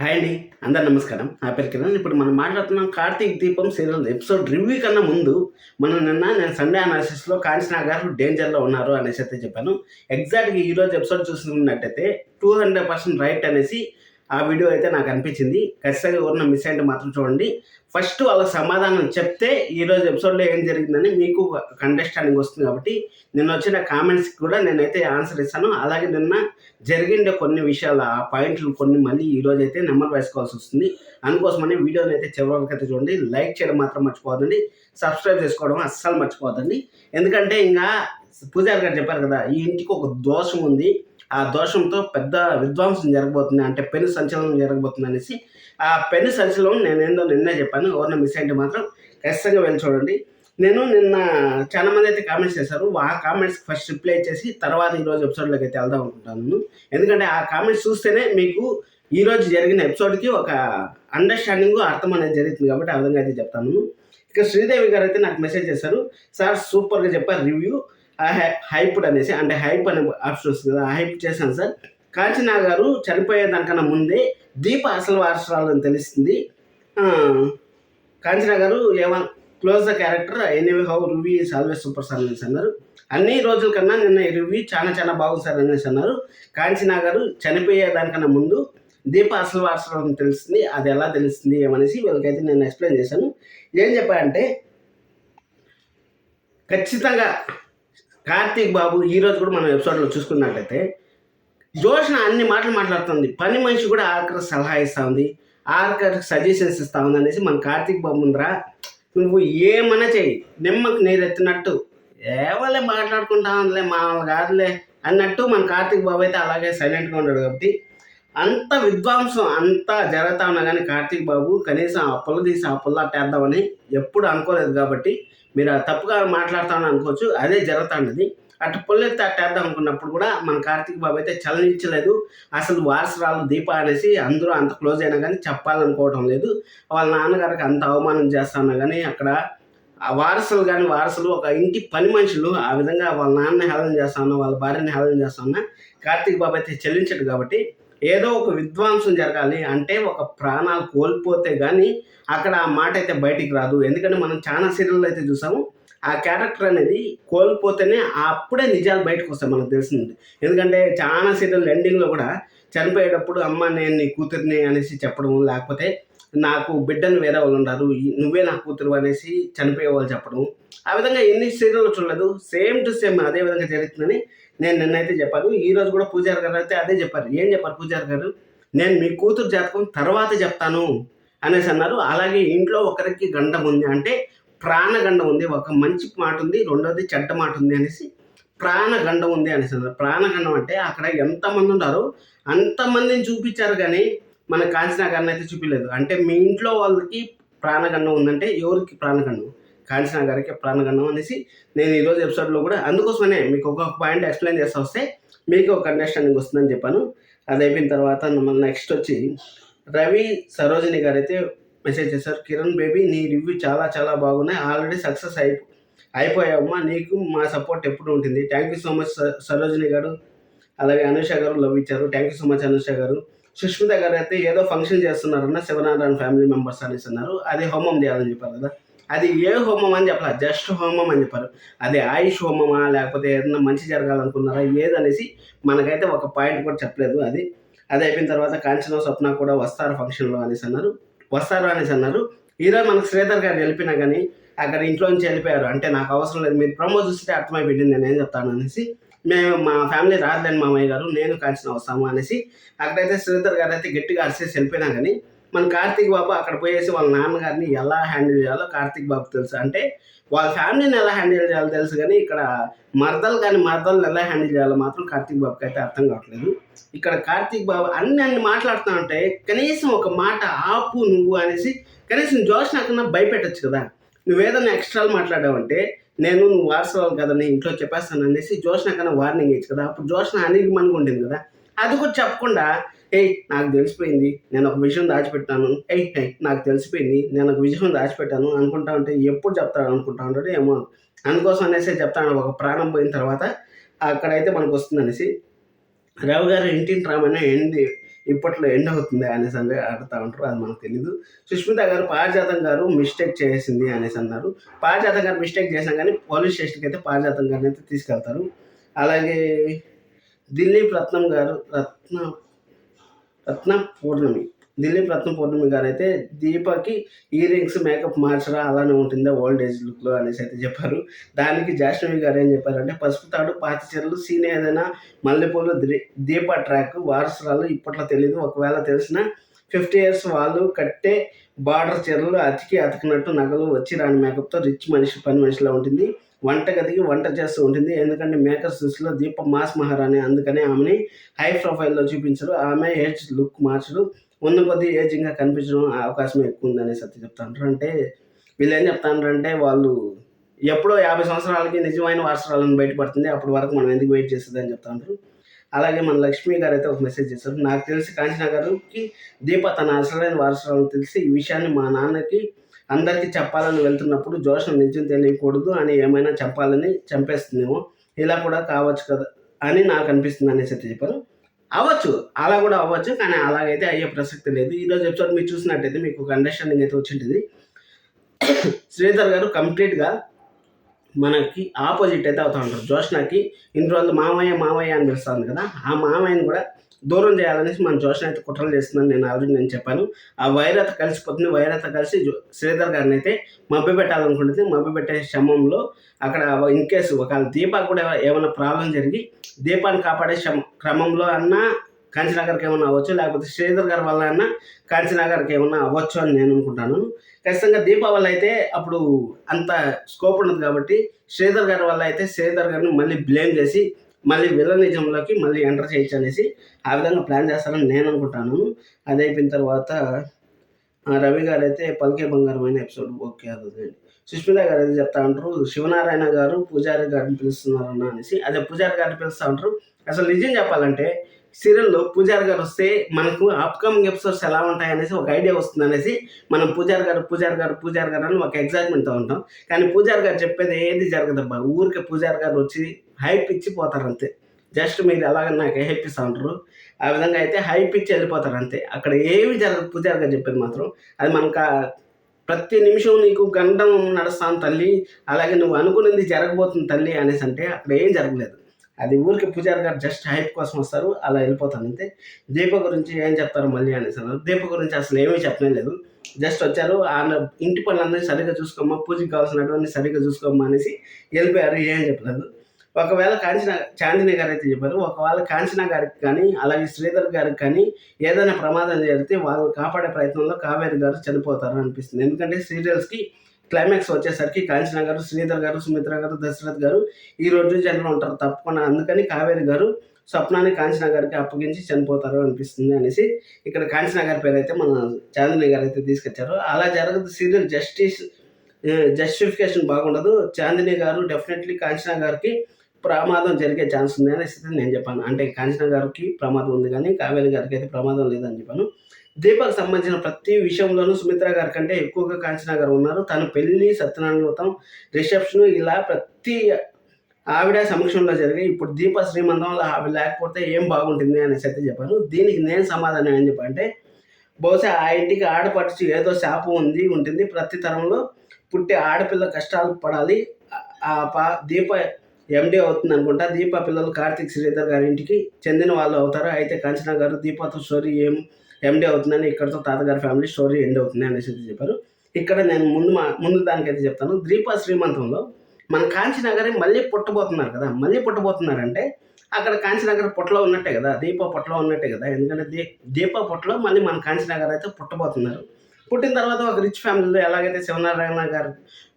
Hi అండి అందరు నమస్కారం. నా పేరు కిరణ్. ఇప్పుడు మనం మాట్లాడుతున్నాం కార్తీక్ దీపం సీరియల్ ఎపిసోడ్ రివ్యూ కన్నా ముందు మనం నిన్న నేను సండే అనాలిసిస్లో కాంచనా గారు డేంజర్లో ఉన్నారు అనేసి అయితే చెప్పాను. ఎగ్జాక్ట్గా ఈరోజు ఎపిసోడ్ చూసుకున్నట్టయితే టూ హండ్రెడ్ పర్సెంట్ రైట్ అనేసి ఆ వీడియో అయితే నాకు అనిపించింది. ఖచ్చితంగా ఎవరన్నా మిస్ అయ్యింటే మాత్రం చూడండి. ఫస్ట్ వాళ్ళ సమాధానం చెప్తే ఈరోజు ఎపిసోడ్లో ఏం జరిగిందని మీకు అండర్స్టాండింగ్ వస్తుంది కాబట్టి నిన్న వచ్చిన కామెంట్స్కి కూడా నేనైతే ఆన్సర్ ఇస్తాను. అలాగే నిన్న జరిగిండే కొన్ని విషయాలు ఆ పాయింట్లు కొన్ని మళ్ళీ ఈరోజు అయితే నెంబర్ వేసుకోవాల్సి వస్తుంది. అందుకోసమని వీడియోని అయితే చివరికి అయితే చూడండి. లైక్ చేయడం మాత్రం మర్చిపోదండి సబ్స్క్రైబ్ చేసుకోవడం అస్సలు మర్చిపోదండి ఎందుకంటే ఇంకా పూజారి గారు చెప్పారు కదా ఈ ఇంటికి ఒక దోషం ఉంది. ఆ దోషంతో పెద్ద విధ్వంసం జరగబోతుంది అంటే పెను సంచలనం జరగబోతుంది అనేసి ఆ పెను సంచలనం నేను ఏందో నిన్నే చెప్పాను ఎవరిని మిస్ అయితే మాత్రం ఖచ్చితంగా వెళ్ళి చూడండి. నేను నిన్న చాలా మంది అయితే కామెంట్స్ చేశారు ఆ కామెంట్స్ ఫస్ట్ రిప్లై చేసి తర్వాత ఈరోజు ఎపిసోడ్లోకి అయితే వెళ్దాం అనుకుంటాను ఎందుకంటే ఆ కామెంట్స్ చూస్తేనే మీకు ఈరోజు జరిగిన ఎపిసోడ్కి ఒక అండర్స్టాండింగ్ అర్థం అనేది జరుగుతుంది కాబట్టి ఆ విధంగా అయితే చెప్తాను. ఇక శ్రీదేవి గారు అయితే నాకు మెసేజ్ చేశారు సార్ సూపర్గా చెప్పారు రివ్యూ హైప్డ్ అనేసి అంటే హైప్ అనే ఆప్షన్ వస్తుంది కదా హైప్ చేశాను సార్. కాంచనా గారు చనిపోయేదానికన్నా ముందే దీప అసలు వారసురాలని తెలుస్తుంది. కాంచనా గారు ఏమన్ close the character anyway how review is always super sir అనేసి అన్నారు. అన్ని రోజుల కన్నా నిన్న ఈ రివ్యూ చాలా చాలా బాగుంది సార్ అనేసి అన్నారు. కాంచనా గారు చనిపోయేదానికన్నా ముందు దీప అసలు వారసురాలని తెలుస్తుంది అది ఎలా తెలుస్తుంది ఏమనేసి వీళ్ళకైతే నేను ఎక్స్ప్లెయిన్ చేశాను. ఏం చెప్పారంటే ఖచ్చితంగా కార్తీక్ బాబు ఈ రోజు కూడా మనం ఎపిసోడ్లో చూసుకున్నట్లయితే జోష్న అన్ని మాటలు మాట్లాడుతుంది. పని మనిషి కూడా ఆఖరి సలహా ఇస్తా ఉంది. ఆఖరికి సజెషన్స్ ఇస్తా ఉంది అనేసి మన కార్తీక్ బాబు ముందరా నువ్వు ఏమన్నా చెయ్యి. నిమ్మకి నీరెత్తినట్టు ఎవలే మాట్లాడుకుంటా ఉందిలే మా కాదులే అన్నట్టు మన కార్తీక్ బాబు అయితే అలాగే సైలెంట్గా ఉన్నాడు కాబట్టి అంత విద్వాంసం అంతా జరుగుతా ఉన్నా కానీ కార్తీక్ బాబు కనీసం ఆ పుల్ల తీసి ఆ పుల్ల అట్టేద్దామని ఎప్పుడు అనుకోలేదు కాబట్టి మీరు తప్పుగా మాట్లాడతాను అనుకోవచ్చు అదే జరుగుతున్నది అటు పుల్లెత్తి అట్టేద్దాం అనుకున్నప్పుడు కూడా మన కార్తీక్ బాబు అయితే చలనించలేదు అసలు వారసురాలు దీప అనేసి అందరూ అంత క్లోజ్ అయినా కానీ చెప్పాలనుకోవటం లేదు. వాళ్ళ నాన్నగారికి అంత అవమానం చేస్తానా కానీ అక్కడ ఆ వారసులు కానీ వారసులు ఒక ఇంటి పని మనుషులు ఆ విధంగా వాళ్ళ నాన్న హేళన చేస్తాను వాళ్ళ భార్యని హేళన చేస్తాను కార్తీక్ బాబు అయితే చెల్లించడు కాబట్టి ఏదో ఒక విధ్వంసం జరగాలి అంటే ఒక ప్రాణాలు కోల్పోతే కానీ అక్కడ ఆ మాట అయితే బయటికి రాదు. ఎందుకంటే మనం చాలా సీరియల్ అయితే చూసాము ఆ క్యారెక్టర్ అనేది కోల్పోతేనే అప్పుడే నిజాలు బయటకు వస్తాయి మనకు తెలిసింది. ఎందుకంటే చాలా సీరియల్ ఎండింగ్లో కూడా చనిపోయేటప్పుడు అమ్మ నేను నీ కూతురిని అనేసి చెప్పడం లేకపోతే నాకు బిడ్డను వేరే వాళ్ళు ఉన్నారు నువ్వే నా కూతురు అనేసి చనిపోయే వాళ్ళు చెప్పడం. ఆ విధంగా ఎన్ని సీరియల్ చూడలేదు సేమ్ టు సేమ్ అదే విధంగా జరుగుతుందని నేను నిన్నైతే చెప్పాను ఈ రోజు కూడా పూజారి గారు అయితే అదే చెప్పారు. ఏం చెప్పారు పూజారి గారు? నేను మీ కూతురు జాతకం తర్వాత చెప్తాను అనేసి అన్నారు. అలాగే ఇంట్లో ఒకరికి గండం ఉంది అంటే ప్రాణగండం ఉంది ఒక మంచి మాట ఉంది రెండోది చెడ్డ మాట ఉంది అనేసి ప్రాణగండం ఉంది అనేసి అన్నారు. ప్రాణగండం అంటే అక్కడ ఎంతమంది ఉంటారో అంతమందిని చూపించారు కానీ మన కాంచనా గారిని అయితే చూపించలేదు. అంటే మీ ఇంట్లో వాళ్ళకి ప్రాణగండం ఉందంటే ఎవరికి ప్రాణగండం కాంచనా గారికి ప్రాణగణం అనేసి నేను ఈరోజు ఎపిసోడ్లో కూడా అందుకోసమనే మీకు ఒక పాయింట్ ఎక్స్ప్లెయిన్ చేస్తా వస్తే మీకు ఒక అండర్స్టాండింగ్ వస్తుందని చెప్పాను. అది అయిపోయిన తర్వాత మన నెక్స్ట్ వచ్చి రవి సరోజిని గారు అయితే మెసేజ్ చేశారు కిరణ్ బేబీ నీ రివ్యూ చాలా చాలా బాగున్నాయి. ఆల్రెడీ సక్సెస్ అయిపో అయిపోయావమ్మా. నీకు మా సపోర్ట్ ఎప్పుడు ఉంటుంది? Thank you so much Sarojini garu. అలాగే అనుష గారు లవ్ ఇచ్చారు. Thank you so much Anusha garu. Sushmita garu అయితే ఏదో ఫంక్షన్ చేస్తున్నారన్న శివనారాయణ ఫ్యామిలీ మెంబర్స్ అనేసి అన్నారు. అది హోమం చేయాలని చెప్పారు కదా. అది ఏ హోమం అని చెప్పాలి? జస్ట్ హోమం అని చెప్పారు. అది ఆయుష్ హోమమా? లేకపోతే ఏదైనా మంచి జరగాలనుకున్నారా? ఏదనేసి మనకైతే ఒక పాయింట్ కూడా చెప్పలేదు అది. అది అయిపోయిన తర్వాత కాంచన స్వప్న కూడా వస్తారు ఫంక్షన్లో అనేసి అన్నారు. వస్తారు అనేసి అన్నారు. ఈరోజు మనకు శ్రీధర్ గారు వెళ్ళిపోయినా కానీ అక్కడ ఇంట్లో నుంచి వెళ్ళిపోయారు. అంటే నాకు అవసరం లేదు. మీరు ప్రమో చూస్తే అర్థమైపోయింది నేను ఏం చెప్తాను అనేసి. మేము మా ఫ్యామిలీ రాదులేండి మామయ్య గారు. నేను కాల్చిన వస్తాము అనేసి అక్కడైతే శ్రీధర్ గారు అయితే గట్టిగా అరిసేసి వెళ్ళిపోయినా కానీ మన కార్తీక్ బాబు అక్కడ పోయేసి వాళ్ళ నాన్నగారిని ఎలా హ్యాండిల్ చేయాలో కార్తీక్ బాబు తెలుసు. అంటే వాళ్ళ ఫ్యామిలీని ఎలా హ్యాండిల్ చేయాలో తెలుసు కానీ ఇక్కడ మరదలు కానీ మరదలను ఎలా హ్యాండిల్ చేయాలో మాత్రం కార్తీక్ బాబుకి అయితే అర్థం కావట్లేదు. ఇక్కడ కార్తీక్ బాబు అన్ని అన్ని మాట్లాడుతూ ఉంటే కనీసం ఒక మాట ఆపు నువ్వు అనేసి కనీసం జోష్ నాకన్నా భయపెట్టచ్చు కదా. నువ్వేదన్నా ఎక్స్ట్రాలు మాట్లాడావంటే నేను నువ్వు వారసరాలు కదా నేను ఇంట్లో చెప్పేస్తాను అనేసి జోష్న కన్నా వార్నింగ్ ఇచ్చు కదా. అప్పుడు జోష్న అనిగి మనకు ఉంటుంది కదా. అది కూడా చెప్పకుండా ఏయ్ నాకు తెలిసిపోయింది. నేను ఒక విషయం దాచిపెట్టాను. ఏయ్ ఏయ్ నాకు తెలిసిపోయింది. నేను ఒక విషయం దాచిపెట్టాను అనుకుంటా ఉంటే ఎప్పుడు చెప్తాడు అనుకుంటా ఉంటాడు ఏమో అందుకోసం అనేసి చెప్తాను. ఒక ప్రాణం పోయిన తర్వాత అక్కడైతే మనకు వస్తుంది అనేసి రావు గారు ఇంటిని రామని ఎండి ఇప్పట్లో ఎండ్ అవుతుంది అనేసి అంటే ఆడుతూ ఉంటారు. అది మనకు తెలియదు సుష్మిత గారు పారిజాతం గారు మిస్టేక్ చేసింది అనేసి అన్నారు. పారిజాతం గారు మిస్టేక్ చేసినా కానీ పోలీస్ స్టేషన్కి అయితే పారిజాతం గారిని అయితే తీసుకెళ్తారు. అలాగే దిలీప్ రత్నం గారు రత్న రత్న పూర్ణమి. దిలీప్ రత్న పూర్ణమి గారు అయితే దీపకి ఇయర్ రింగ్స్ మేకప్ మార్చరా అలానే ఉంటుందా ఓల్డ్ ఏజ్ లుక్లో అనేసి అయితే చెప్పారు. దానికి జాష్ణవి గారు ఏం చెప్పారంటే పసుపు తాడు పాత చీరలు సీన్ ఏదైనా మల్లెపూలు దీప ట్రాక్ వారసురాలు ఇప్పట్లో తెలియదు ఒకవేళ తెలిసిన ఫిఫ్టీ ఇయర్స్ వాళ్ళు కట్టే బార్డర్ చీరలు అతికి అతికినట్టు నగలు వచ్చి రాని మేకప్తో రిచ్ మనిషి పని మనిషిలా ఉంటుంది. వంటగదికి వంట చేస్తూ ఉంటుంది. ఎందుకంటే మేకర్ దృష్టిలో దీప మాస్ మహారాణి. అందుకనే ఆమెని హై ప్రొఫైల్లో చూపించరు. ఆమె ఏజ్ లుక్ మార్చరు. ముందు కొద్దీ ఏజింగ్గా కనిపించడం అవకాశం ఎక్కువ ఉందని సత్య చెప్తాను అంటే వీళ్ళు ఏం అంటే వాళ్ళు ఎప్పుడో యాభై సంవత్సరాలకి నిజమైన వారసరాలను బయటపడుతుంది. అప్పటి వరకు మనం ఎందుకు వెయిట్ చేస్తుంది అని చెప్తాను అలాగే మన లక్ష్మి గారు అయితే ఒక మెసేజ్ చేశారు. నాకు తెలిసి కాంచనా గారికి దీప తన అసలైన వారసరాలను తెలిసి ఈ విషయాన్ని మా నాన్నకి అందరికీ చెప్పాలని వెళ్తున్నప్పుడు జోషం నిజం తెలియకూడదు అని ఏమైనా చెప్పాలని చంపేస్తుందేమో ఇలా కూడా కావచ్చు కదా అని నాకు అనిపిస్తుంది అనేసి అయితే చెప్పారు. అవ్వచ్చు అలా కూడా అవ్వచ్చు కానీ అలాగైతే అయ్యే ప్రసక్తి లేదు. ఈరోజు ఎపిసోడ్ మీరు చూసినట్టయితే మీకు ఒక అండర్స్టాండింగ్ అయితే వచ్చింటుంది. శ్రీధర్ గారు కంప్లీట్గా మనకి ఆపోజిట్ అయితే అవుతూ ఉంటారు. జోష్నాకి ఇన్ని రోజులు మామయ్య మామయ్య అని పిలుస్తుంది కదా. ఆ మామయ్యని కూడా దూరం చేయాలనేసి మన జోషన్ అయితే కుట్రలు చేస్తుందని నేను ఆల్రెడీ నేను చెప్పాను. ఆ వైరత కలిసిపోతుంది వైరత కలిసి శ్రీధర్ గారిని అయితే మభ్య పెట్టాలనుకుంటుంది మభ్య పెట్టే శ్రమంలో అక్కడ ఇన్ కేసు ఒకవేళ దీపా కూడా ఏమైనా ప్రాబ్లం జరిగి దీపాన్ని కాపాడే శమ క్రమంలో అన్నా కాంచీనగర్కి ఏమన్నా అవ్వచ్చు లేకపోతే శ్రీధర్ గారి వల్ల అన్నా కాంచీనగర్కి ఏమన్నా ఏమైనా అవ్వచ్చు అని నేను అనుకుంటాను. ఖచ్చితంగా దీపావళి అయితే అప్పుడు అంత స్కోప్ ఉండదు కాబట్టి శ్రీధర్ గారి వల్ల అయితే శ్రీధర్ గారిని మళ్ళీ బ్లేమ్ చేసి మళ్ళీ విలనిజంలోకి మళ్ళీ ఎంటర్ చేయొచ్చు అనేసి ఆ విధంగా ప్లాన్ చేస్తారని నేను అనుకుంటాను. అది అయిపోయిన తర్వాత రవి గారు అయితే పలికే బంగారమైన ఎపిసోడ్ ఓకే అదండి సుష్మిత గారు అయితే చెప్తా ఉంటారు శివనారాయణ గారు పూజారి గారిని పిలుస్తున్నారన్న అనేసి అదే పూజారి గారిని పిలుస్తూ ఉంటారు అసలు నిజం చెప్పాలంటే సీరియల్లో పూజారి గారు వస్తే మనకు అప్కమింగ్ ఎపిసోడ్స్ ఎలా ఉంటాయి అనేసి ఒక ఐడియా వస్తుంది అనేసి మనం పూజారి గారు పూజారి గారు పూజారి గారు అని ఒక ఎగ్జైట్మెంట్తో ఉంటాం. కానీ పూజారి గారు చెప్పేది ఏది జరగదబ్బా? ఊరికే పూజారి గారు వచ్చి హైప్ ఇచ్చి పోతారు అంతే. జస్ట్ మీరు ఎలాగ నాకు హైప్ ఇస్తూ ఉంటారు ఆ విధంగా అయితే హైప్ ఇచ్చి వెళ్ళిపోతారు అంతే. అక్కడ ఏమి జరగదు. పూజారి గారు చెప్పేది మాత్రం అది మనకు ప్రతి నిమిషం నీకు గండం నడుస్తాను తల్లి. అలాగే నువ్వు అనుకున్నది జరగబోతుంది తల్లి అనేసి అంటే అక్కడ ఏం జరగలేదు. అది ఊరికి పూజారి గారు జస్ట్ హైప్ కోసం వస్తారు అలా వెళ్ళిపోతాను అంతే. దీప గురించి ఏం చెప్తారు మళ్ళీ అనేసి అన్నారు. దీప గురించి అసలు ఏమీ చెప్పనే లేదు. జస్ట్ వచ్చారు ఆయన ఇంటి పనులందరినీ సరిగ్గా చూసుకోమ్మా పూజకి కావాల్సినటువంటి సరిగ్గా చూసుకోమ్మా అనేసి వెళ్ళిపోయారు ఏం చెప్పలేదు. ఒకవేళ కాంచన చాందిని గారు అయితే చెప్పారు. ఒకవేళ కాంచన గారికి కానీ అలాగే శ్రీధర్ గారికి కానీ ఏదైనా ప్రమాదం జరిగితే వాళ్ళని కాపాడే ప్రయత్నంలో కావేరి గారు చనిపోతారు అనిపిస్తుంది. ఎందుకంటే సీరియల్స్కి క్లైమాక్స్ వచ్చేసరికి కాంచన గారు శ్రీధర్ గారు సుమిత్ర గారు దశరథ్ గారు ఈ రోజు జనంలో ఉంటారు. తప్పకుండా అందుకని కావేరి గారు స్వప్నాన్ని కాంచన గారికి అప్పగించి చనిపోతారు అనిపిస్తుంది అనేసి ఇక్కడ కాంచన గారి పేరు అయితే మన చాందిని గారు అయితే తీసుకొచ్చారు. అలా జరగదు. సీరియల్ జస్టిస్ జస్టిఫికేషన్ బాగుండదు. చాందిని గారు డెఫినెట్లీ కాంచన గారికి ప్రమాదం జరిగే ఛాన్స్ ఉంది అనేసి నేను చెప్పాను. అంటే కాంచన గారికి ప్రమాదం ఉంది కానీ కావేరి గారికి అయితే ప్రమాదం లేదని చెప్పాను. దీపక్ సంబంధించిన ప్రతి విషయంలోనూ సుమిత్ర గారి కంటే ఎక్కువగా కాంచనా గారు ఉన్నారు. తన పెళ్ళి సత్యనారాయణ రిసెప్షన్ ఇలా ప్రతి ఆవిడ సమక్షంలో జరిగాయి. ఇప్పుడు దీప శ్రీమంతంలో ఆవిడ లేకపోతే ఏం బాగుంటుంది అనేసి అయితే చెప్పాను దీనికి నేను సమాధానం ఏం చెప్పంటే బహుశా ఆ ఇంటికి ఆడపడుచు ఏదో శాపం ఉంది ఉంటుంది. ప్రతి తరంలో పుట్టే ఆడపిల్ల కష్టాలు పడాలి. ఆ- ఆ పా దీప ఎండి అవుతుంది అనుకుంటా. దీప పిల్లలు కార్తీక్ శ్రీధర్ గారి ఇంటికి చెందిన వాళ్ళు అవుతారు? అయితే కంచనా గారు దీపతో స్టోరీ ఏం ఎండి అవుతుందని ఇక్కడతో తాతగారి ఫ్యామిలీ స్టోరీ ఎండ్ అవుతుంది అనేసి అయితే చెప్పారు. ఇక్కడ నేను ముందు మా ముందు దానికైతే చెప్తాను. దీప శ్రీమంతంలో మన కాంచీనగరి మళ్ళీ పుట్టబోతున్నారు కదా. మళ్ళీ పుట్టబోతున్నారంటే అక్కడ కాంచీనగర్ పొట్టలో ఉన్నట్టే కదా. దీప పొట్టలో ఉన్నట్టే కదా. ఎందుకంటే దీ దీప పొట్టలో మళ్ళీ మన కాంచీనగర్ అయితే పుట్టబోతున్నారు. పుట్టిన తర్వాత ఒక రిచ్ ఫ్యామిలీలో ఎలాగైతే శివనారాయణ గారు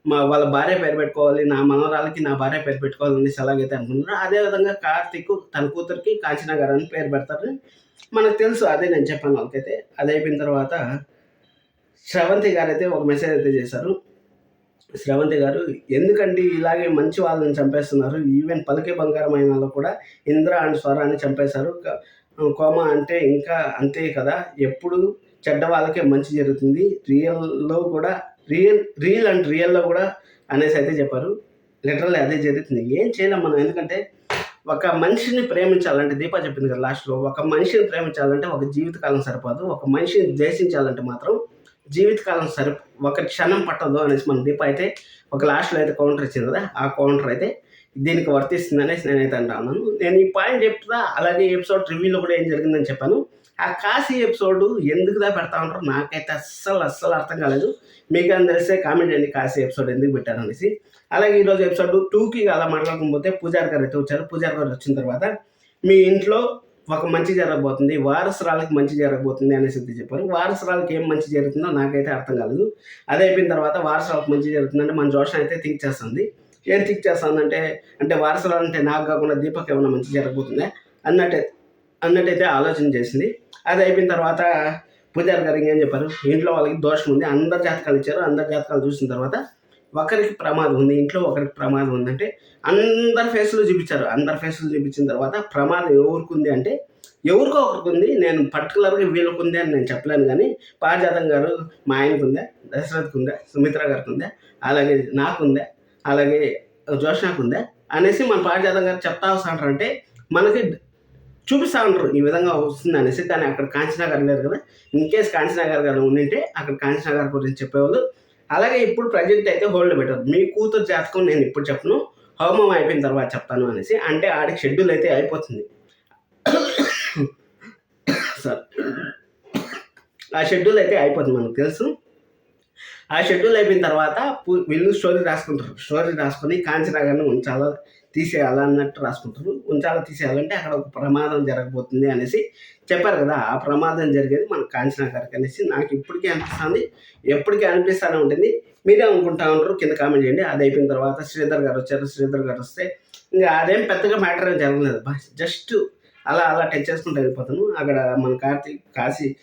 మా వాళ్ళ భార్య పేరు పెట్టుకోవాలి నా మనవరాలకి నా భార్య పేరు పెట్టుకోవాలి అనేసి ఎలాగైతే అనుకుంటున్నారో అదేవిధంగా కార్తీక్ తన కూతురికి కాంచనా గారు అని పేరు పెడతారు. మనకు తెలుసు అదే నేను చెప్పాను వాళ్ళకైతే. అది అయిపోయిన తర్వాత శ్రవంతి గారు అయితే ఒక మెసేజ్ అయితే చేశారు. శ్రవంతి గారు ఎందుకండి ఇలాగే మంచి వాళ్ళని చంపేస్తున్నారు? ఈవెన్ పలికే వాళ్ళు కూడా ఇంద్ర అండ్ స్వరాన్ని చంపేశారు. కోమ అంటే ఇంకా అంతే కదా? ఎప్పుడు చెడ్డ వాళ్ళకే మంచి జరుగుతుంది. రియల్లో కూడా రియల్ రియల్ అండ్ రియల్లో కూడా అనేసి అయితే చెప్పారు. లిటరల్లీ అదే జరుగుతుంది. ఏం చేయలేం మనం. ఎందుకంటే ఒక మనిషిని ప్రేమించాలంటే దీపా చెప్పింది కదా లాస్ట్లో ఒక మనిషిని ప్రేమించాలంటే ఒక జీవితకాలం సరిపోదు. ఒక మనిషిని ద్వేషించాలంటే మాత్రం జీవితకాలం సరి ఒక క్షణం పట్టదు అనేసి మన దీప అయితే ఒక లాస్ట్లో అయితే కౌంటర్ ఇచ్చింది కదా ఆ కౌంటర్ అయితే దీనికి వర్తిస్తుంది అనేసి నేనైతే అంటాను నేను ఈ పాయింట్ చెప్తా. అలాగే ఎపిసోడ్ రివ్యూలో కూడా ఏం జరిగిందని చెప్పాను. ఆ కాశీ ఎపిసోడ్ ఎందుకుదా పెడతా ఉంటారు నాకైతే అస్సలు అస్సలు అర్థం కాలేదు. మీకు అని తెలిస్తే కామెంట్ చేయండి కాశీ ఎపిసోడ్ ఎందుకు పెట్టారనేసి అలాగే ఈరోజు ఎపిసోడ్ టూకి అలా మాట్లాడకపోతే పూజారి గారు అయితే వచ్చారు. పూజారి గారు వచ్చిన తర్వాత మీ ఇంట్లో ఒక మంచి జరగబోతుంది వారసురాలకి మంచి జరగబోతుంది అనేసి చెప్పారు. వారసురాలకి ఏం మంచి జరుగుతుందో నాకైతే అర్థం కాలేదు. అది అయిపోయిన తర్వాత వారసురాలకు మంచి జరుగుతుందంటే మన జోషన్ అయితే థింక్ చేస్తుంది. ఏం థింక్ చేస్తుందంటే అంటే వారసురాలంటే నాకు కాకుండా దీపక్ ఏమైనా మంచి జరగబోతుందా? అన్నట్టే అన్నట్టయితే ఆలోచన చేసింది. అది అయిపోయిన తర్వాత పూజారి గారు ఇంకేం చెప్పారు? ఇంట్లో వాళ్ళకి దోషం ఉంది అందరి జాతకాలు ఇచ్చారు అందరి జాతకాలు చూసిన తర్వాత ఒకరికి ప్రమాదం ఉంది ఇంట్లో ఒకరికి ప్రమాదం ఉందంటే అందరి ఫేస్లు చూపించారు. అందరి ఫేస్లు చూపించిన తర్వాత ప్రమాదం ఎవరికి ఉంది అంటే ఎవరికో ఒకరికి ఉంది. నేను పర్టికులర్గా వీళ్ళకు ఉంది అని నేను చెప్పలేను కానీ పారిజాతం గారు మా ఆయనకు ఉందా దశరథ్కి ఉందా సుమిత్ర గారికి ఉందా అలాగే నాకుందా అలాగే జోష్నాకు ఉందా అనేసి మన పారిజాతం గారు చెప్తా వస్తా అంటే మనకి చూపిస్తా ఉంటారు ఈ విధంగా వస్తుంది అనేసి కానీ అక్కడ కాంచనా లేరు కదా. ఇన్ కేస్ కాంచనా గారు ఉండింటే అక్కడ కాంచనా గురించి చెప్పేవాళ్ళు. అలాగే ఇప్పుడు ప్రజెంట్ అయితే హోల్డ్ పెట్టారు. మీ కూతురు జాతకం నేను ఇప్పుడు చెప్పను. హోమం అయిపోయిన తర్వాత చెప్తాను అనేసి. అంటే ఆడికి షెడ్యూల్ అయితే అయిపోతుంది. సార్. ఆ షెడ్యూల్ అయితే అయిపోతుంది మనకు తెలుసు. ఆ షెడ్యూల్ అయిపోయిన తర్వాత వీళ్ళు స్టోరీ రాసుకుంటారు. స్టోరీ రాసుకొని కాంచనాగారిని ఉంచాలి? తీసేయాలా అన్నట్టు రాసుకుంటారు ఉంచాలా తీసేయాలంటే అక్కడ ఒక ప్రమాదం జరగబోతుంది అనేసి చెప్పారు కదా. ఆ ప్రమాదం జరిగేది మన కాంచనా గారికి అనేసి. నాకు ఇప్పటికీ అనిపిస్తుంది. ఎప్పటికీ అనిపిస్తూనే ఉంటుంది. మీరే అనుకుంటా ఉంటారు. కింద కామెంట్ చేయండి. అది అయిపోయిన తర్వాత శ్రీధర్ గారు వచ్చారు. శ్రీధర్ గారు వస్తే ఇంకా అదేం పెద్దగా మ్యాటర్ ఏం జరగలేదు. జస్ట్ అలా అలా టచ్ చేసుకుంటూ వెళ్ళిపోతాను. అక్కడ మన కార్తీక్ కాశీ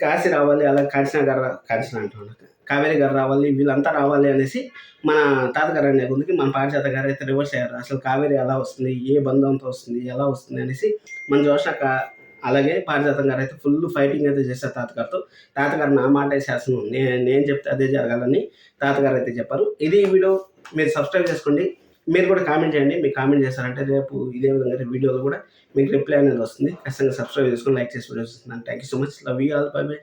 కాశీ రావాలి. అలా కాంచనా గారు కాంచనా అంటున్నాను కావేరి గారు రావాలి వీళ్ళంతా రావాలి అనేసి మన తాతగారు అనే గుందుకి మన పారిజాత గారు అయితే రివర్స్ అయ్యారు. అసలు కావేరి ఎలా వస్తుంది ఏ బంధంతో వస్తుంది ఎలా వస్తుంది అనేసి మన జోషక అలాగే పారిజాతం గారు అయితే ఫుల్ ఫైటింగ్ అయితే చేశారు తాతగారితో. తాతగారు నా మాట శాసనం నేను నేను చెప్తే అదే జరగాలని తాతగారు అయితే చెప్పారు. ఇది వీడియో మీరు సబ్స్క్రైబ్ చేసుకోండి. మీరు కూడా కామెంట్ చేయండి. మీరు కామెంట్ చేశారంటే రేపు ఇదే విధంగా వీడియోలో కూడా మీకు రిప్లై అనేది వస్తుంది. ఖచ్చితంగా సబ్స్క్రైబ్ చేసుకొని లైక్ చేసి వీడియోస్ వస్తున్నాను thank you so much love you all bye bye